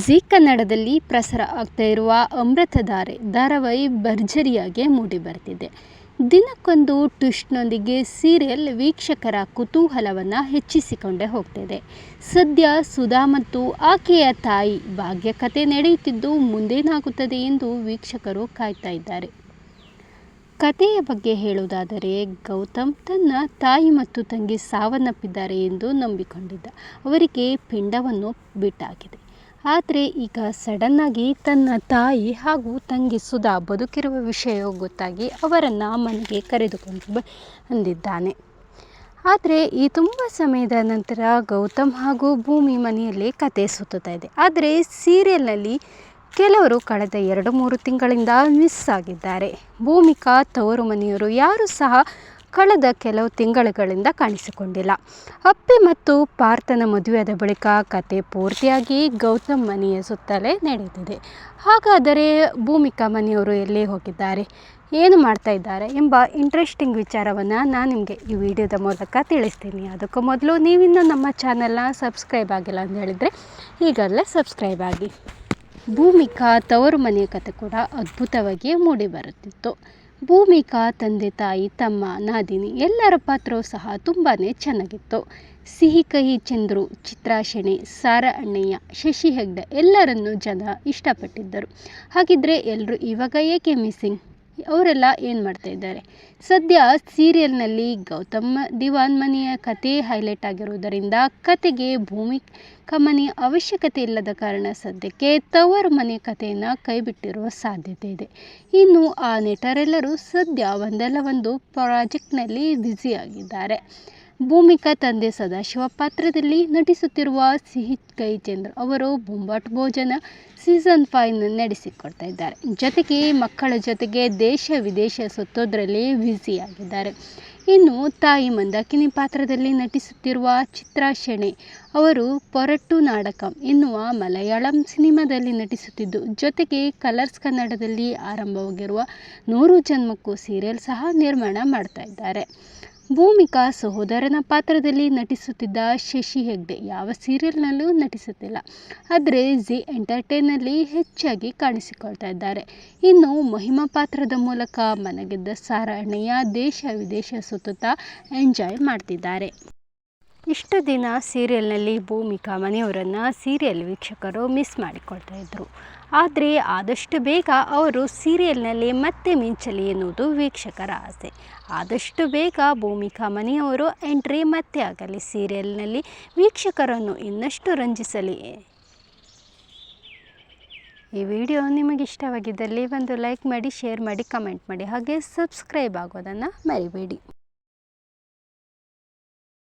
ಜೀ ಕನ್ನಡದಲ್ಲಿ ಪ್ರಸಾರ ಆಗ್ತಾ ಇರುವ ಅಮೃತಧಾರೆ ಧಾರಾವಾಹಿ ಭರ್ಜರಿಯಾಗಿ ಮೂಡಿಬರ್ತಿದೆ ದಿನಕ್ಕೊಂದು ಟ್ವಿಸ್ಟ್ನೊಂದಿಗೆ ಸೀರಿಯಲ್ ವೀಕ್ಷಕರ ಕುತೂಹಲವನ್ನು ಹೆಚ್ಚಿಸಿಕೊಂಡೇ ಹೋಗ್ತಿದೆ. ಸದ್ಯ ಸುಧಾ ಮತ್ತು ಆಕೆಯ ತಾಯಿ ಭಾಗ್ಯ ಕತೆ ನಡೆಯುತ್ತಿದ್ದು ಮುಂದೇನಾಗುತ್ತದೆ ಎಂದು ವೀಕ್ಷಕರು ಕಾಯ್ತಾ ಇದ್ದಾರೆ. ಕಥೆಯ ಬಗ್ಗೆ ಹೇಳುವುದಾದರೆ, ಗೌತಮ್ ತನ್ನ ತಾಯಿ ಮತ್ತು ತಂಗಿ ಸಾವನ್ನಪ್ಪಿದ್ದಾರೆ ಎಂದು ನಂಬಿಕೊಂಡಿದ್ದ. ಅವರಿಗೆ ಪಿಂಡವನ್ನು ಬಿಟ್ಟಾಗಿದೆ. ಆದರೆ ಈಗ ಸಡನ್ನಾಗಿ ತನ್ನ ತಾಯಿ ಹಾಗೂ ತಂಗಿ ಸುಧಾ ಬದುಕಿರುವ ವಿಷಯ ಗೊತ್ತಾಗಿ ಅವರನ್ನು ಮನೆಗೆ ಕರೆದುಕೊಂಡು ಬಂದಿದ್ದಾನೆ. ಆದರೆ ಈ ತುಂಬ ಸಮಯದ ನಂತರ ಗೌತಮ್ ಹಾಗೂ ಭೂಮಿ ಮನೆಯಲ್ಲಿ ಕತೆ ಸುತ್ತುತ್ತಾ ಇದೆ. ಆದರೆ ಸೀರಿಯಲ್ನಲ್ಲಿ ಕೆಲವರು ಕಳೆದ ಎರಡು ಮೂರು ತಿಂಗಳಿಂದ ಮಿಸ್ ಆಗಿದ್ದಾರೆ. ಭೂಮಿಕಾ ತವರು ಮನೆಯವರು ಯಾರೂ ಸಹ ಕಳೆದ ಕೆಲವು ತಿಂಗಳುಗಳಿಂದ ಕಾಣಿಸಿಕೊಂಡಿಲ್ಲ. ಅಪ್ಪಿ ಮತ್ತು ಪಾರ್ಥನ ಮದುವೆಯಾದ ಬಳಿಕ ಕತೆ ಪೂರ್ತಿಯಾಗಿ ಗೌತಮ್ ಮನೆಯ ಸುತ್ತಲೇ ನಡೆಯುತ್ತಿದೆ ಹಾಗಾದರೆ ಭೂಮಿಕಾ ಮನೆಯವರು ಎಲ್ಲಿ ಹೋಗಿದ್ದಾರೆ? ಏನು ಮಾಡ್ತಾ ಇದ್ದಾರೆ ಎಂಬ ಇಂಟ್ರೆಸ್ಟಿಂಗ್ ವಿಚಾರವನ್ನು ನಾನು ನಿಮಗೆ ಈ ವಿಡಿಯೋದ ಮೂಲಕ ತಿಳಿಸ್ತೀನಿ. ಅದಕ್ಕೂ ಮೊದಲು ನೀವಿನ್ನೂ ನಮ್ಮ ಚಾನಲ್ನ ಸಬ್ಸ್ಕ್ರೈಬ್ ಆಗಿಲ್ಲ ಅಂತ ಹೇಳಿದರೆ ಈಗಲೇ ಸಬ್ಸ್ಕ್ರೈಬ್ ಆಗಿ. ಭೂಮಿಕಾ ತವರು ಮನೆಯ ಕತೆ ಕೂಡ ಅದ್ಭುತವಾಗಿ ಮೂಡಿಬರುತ್ತಿತ್ತು. ಭೂಮಿಕಾ ತಂದೆ ತಾಯಿ ತಮ್ಮ ನಾದಿನಿ ಎಲ್ಲರ ಪಾತ್ರವೂ ಸಹ ತುಂಬಾ ಚೆನ್ನಾಗಿತ್ತು. ಸಿಹಿ ಕಹಿ ಚಂದ್ರು, ಚಿತ್ರಾಶಣೆ, ಸಾರ ಅಣ್ಣಯ್ಯ, ಶಶಿ ಹೆಗ್ಡೆ ಎಲ್ಲರನ್ನೂ ಜನ ಇಷ್ಟಪಟ್ಟಿದ್ದರು. ಹಾಗಿದ್ರೆ ಎಲ್ಲರೂ ಇವಾಗ ಏಕೆ ಮಿಸ್ಸಿಂಗ್? ಅವರೆಲ್ಲ ಏನು ಮಾಡ್ತಾ ಇದ್ದಾರೆ? ಸದ್ಯ ಸೀರಿಯಲ್ನಲ್ಲಿ ಗೌತಮ್ ದಿವಾನ್ ಮನೆಯ ಕತೆ ಹೈಲೈಟ್ ಆಗಿರುವುದರಿಂದ ಕತೆಗೆ ಭೂಮಿ ಮನೆಯ ಅವಶ್ಯಕತೆ ಇಲ್ಲದ ಕಾರಣ ಸದ್ಯಕ್ಕೆ ತವರು ಮನೆ ಕಥೆಯನ್ನು ಕೈಬಿಟ್ಟಿರುವ ಸಾಧ್ಯತೆ ಇದೆ. ಇನ್ನು ಆ ನಟರೆಲ್ಲರೂ ಸದ್ಯ ಒಂದಲ್ಲ ಒಂದು ಪ್ರಾಜೆಕ್ಟ್ನಲ್ಲಿ ಬ್ಯುಸಿಯಾಗಿದ್ದಾರೆ. ಭೂಮಿಕಾ ತಂದೆ ಸದಾಶಿವ ಪಾತ್ರದಲ್ಲಿ ನಟಿಸುತ್ತಿರುವ ಸಿಹಿ ಕೈ ಚಂದ್ರ ಅವರು ಬೊಂಬಾಟ್ ಭೋಜನ ಸೀಸನ್ ಫೈವ್ ನಡೆಸಿಕೊಡ್ತಾ ಇದ್ದಾರೆ. ಜೊತೆಗೆ ಮಕ್ಕಳ ಜೊತೆಗೆ ದೇಶ ವಿದೇಶ ಸುತ್ತೋದ್ರಲ್ಲಿ ಬ್ಯುಸಿಯಾಗಿದ್ದಾರೆ ಇನ್ನು ತಾಯಿ ಮಂದಾಕಿನಿ ಪಾತ್ರದಲ್ಲಿ ನಟಿಸುತ್ತಿರುವ ಚಿತ್ರಾ ಶೆಣೆ ಅವರು ಪೊರಟ್ಟು ನಾಡಕಂ ಎನ್ನುವ ಮಲಯಾಳಂ ಸಿನಿಮಾದಲ್ಲಿ ನಟಿಸುತ್ತಿದ್ದು, ಜೊತೆಗೆ ಕಲರ್ಸ್ ಕನ್ನಡದಲ್ಲಿ ಆರಂಭವಾಗಿರುವ ನೂರು ಜನ್ಮಕ್ಕೂ ಸೀರಿಯಲ್ ಸಹ ನಿರ್ಮಾಣ ಮಾಡ್ತಾ ಇದ್ದಾರೆ. ಭೂಮಿಕಾ ಸಹೋದರನ ಪಾತ್ರದಲ್ಲಿ ನಟಿಸುತ್ತಿದ್ದ ಶಶಿ ಹೆಗ್ಡೆ ಯಾವ ಸೀರಿಯಲ್ನಲ್ಲೂ ನಟಿಸುತ್ತಿಲ್ಲ. ಆದರೆ ಜಿ ಎಂಟರ್ಟೈನಲ್ಲಿ ಹೆಚ್ಚಾಗಿ ಕಾಣಿಸಿಕೊಳ್ತಾ ಇದ್ದಾರೆ. ಇನ್ನು ಮಹಿಮಾ ಪಾತ್ರದ ಮೂಲಕ ಮನಗೆದ್ದ ಸಾರ ಅಣ್ಣಯ್ಯ ದೇಶ ವಿದೇಶ ಸುತ್ತುತ್ತಾ ಎಂಜಾಯ್ ಮಾಡ್ತಿದ್ದಾರೆ. ಇಷ್ಟು ದಿನ ಸೀರಿಯಲ್ನಲ್ಲಿ ಭೂಮಿಕಾ ಮನೆಯವರನ್ನು ಸೀರಿಯಲ್ ವೀಕ್ಷಕರು ಮಿಸ್ ಮಾಡಿಕೊಳ್ತಾ ಇದ್ದರು ಆದರೆ ಆದಷ್ಟು ಬೇಗ ಅವರು ಸೀರಿಯಲ್ನಲ್ಲಿ ಮತ್ತೆ ಮಿಂಚಲಿ ಎನ್ನುವುದು ವೀಕ್ಷಕರ ಆಸೆ. ಆದಷ್ಟು ಬೇಗ ಭೂಮಿಕಾ ಮನೆಯವರು ಎಂಟ್ರಿ ಮತ್ತೆ ಆಗಲಿ ಸೀರಿಯಲ್ನಲ್ಲಿ ವೀಕ್ಷಕರನ್ನು ಇನ್ನಷ್ಟು ರಂಜಿಸಲಿ. ಈ ವಿಡಿಯೋ ನಿಮಗೆ ಇಷ್ಟವಾಗಿದ್ದಲ್ಲಿ ಒಂದು ಲೈಕ್ ಮಾಡಿ, ಶೇರ್ ಮಾಡಿ, ಕಮೆಂಟ್ ಮಾಡಿ, ಹಾಗೆ ಸಬ್ಸ್ಕ್ರೈಬ್ ಆಗೋದನ್ನು ಮರಿಬೇಡಿ.